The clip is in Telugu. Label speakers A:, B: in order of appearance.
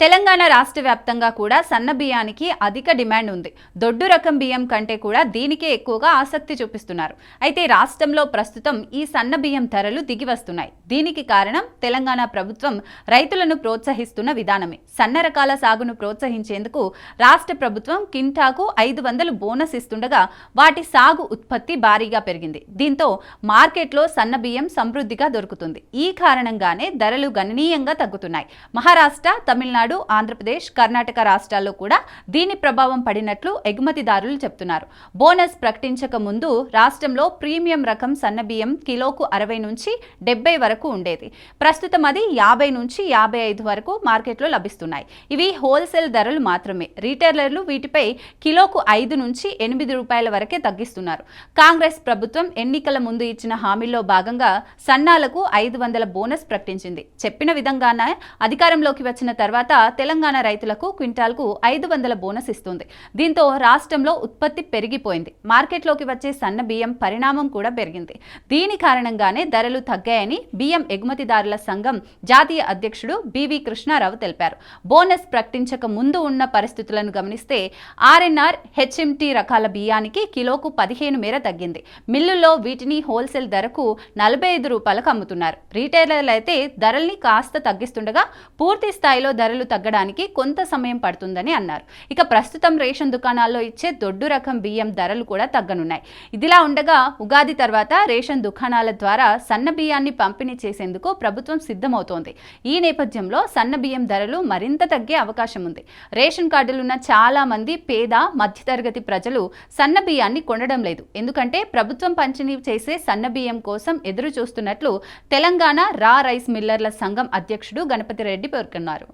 A: తెలంగాణ రాష్ట్ర వ్యాప్తంగా కూడా సన్న బియ్యానికి అధిక డిమాండ్ ఉంది. దొడ్డు రకం బియ్యం కంటే కూడా దీనికే ఎక్కువగా ఆసక్తి చూపిస్తున్నారు. అయితే రాష్ట్రంలో ప్రస్తుతం ఈ సన్న బియ్యం ధరలు దిగి వస్తున్నాయి. దీనికి కారణం తెలంగాణ ప్రభుత్వం రైతులను ప్రోత్సహిస్తున్న విధానమే. సన్న రకాల సాగును ప్రోత్సహించేందుకు రాష్ట్ర ప్రభుత్వం కింటాకు ఐదు వందలు బోనస్ ఇస్తుండగా వాటి సాగు ఉత్పత్తి భారీగా పెరిగింది. దీంతో మార్కెట్లో సన్న బియ్యం సమృద్ధిగా దొరుకుతుంది. ఈ కారణంగానే ధరలు గణనీయంగా తగ్గుతున్నాయి. మహారాష్ట్ర తమిళనాడు ఆంధ్రప్రదేశ్ కర్ణాటక రాష్ట్రాల్లో కూడా దీని ప్రభావం పడినట్లు ఎగుమతిదారులు చెప్తున్నారు. బోనస్ ప్రకటించక ముందు రాష్ట్రంలో ప్రీమియం రకం సన్న బియ్యం కిలోకు అరవై నుంచి డెబ్బై వరకు ఉండేది. ప్రస్తుతం అది యాభై నుంచి యాభై ఐదు వరకు మార్కెట్లో లభిస్తున్నాయి. ఇవి హోల్సేల్ ధరలు మాత్రమే. రీటైలర్లు వీటిపై కిలోకు ఐదు నుంచి ఎనిమిది రూపాయల వరకే తగ్గిస్తున్నారు. కాంగ్రెస్ ప్రభుత్వం ఎన్నికల ముందు ఇచ్చిన హామీల్లో భాగంగా సన్నాలకు ఐదు వందల బోనస్ ప్రకటించింది. చెప్పిన విధంగానే అధికారంలోకి వచ్చిన తర్వాత తెలంగాణ రైతులకు క్వింటాల్కు ఐదు వందల బోనస్ ఇస్తుంది. దీంతో రాష్ట్రంలో ఉత్పత్తి పెరిగిపోయింది. మార్కెట్లోకి వచ్చే సన్న బియ్యం పరిణామం కూడా పెరిగింది. దీని కారణంగానే ధరలు తగ్గాయని బియ్యం ఎగుమతిదారుల సంఘం జాతీయ అధ్యక్షుడు బివి కృష్ణారావు తెలిపారు. బోనస్ ప్రకటించక ముందు ఉన్న పరిస్థితులను గమనిస్తే ఆర్ఎన్ఆర్ హెచ్ఎంటీ రకాల బియ్యానికి కిలోకు పదిహేను మేర తగ్గింది. మిల్లుల్లో వీటిని హోల్సేల్ ధరకు నలభై ఐదు రూపాయలకు అమ్ముతున్నారు. రీటైలర్లు అయితే ధరల్ని కాస్త తగ్గిస్తుండగా పూర్తి స్థాయిలో ధరలు తగ్గడానికి కొంత సమయం పడుతుందని అన్నారు. ఇక ప్రస్తుతం రేషన్ దుకాణాల్లో ఇచ్చే దొడ్డు రకం బియ్యం ధరలు కూడా తగ్గనున్నాయి. ఇదిలా ఉండగా ఉగాది తర్వాత రేషన్ దుకాణాల ద్వారా సన్న బియ్యాన్ని పంపిణీ చేసేందుకు ప్రభుత్వం సిద్ధమవుతోంది. ఈ నేపథ్యంలో సన్న బియ్యం ధరలు మరింత తగ్గే అవకాశం ఉంది. రేషన్ కార్డులున్న చాలా మంది పేద మధ్యతరగతి ప్రజలు సన్న బియ్యాన్ని కొనడం లేదు. ఎందుకంటే ప్రభుత్వం పంపిణీ చేసే సన్న బియ్యం కోసం ఎదురు చూస్తున్నట్లు తెలంగాణ రా రైస్ మిల్లర్ల సంఘం అధ్యక్షుడు గణపతి రెడ్డి పేర్కొన్నారు.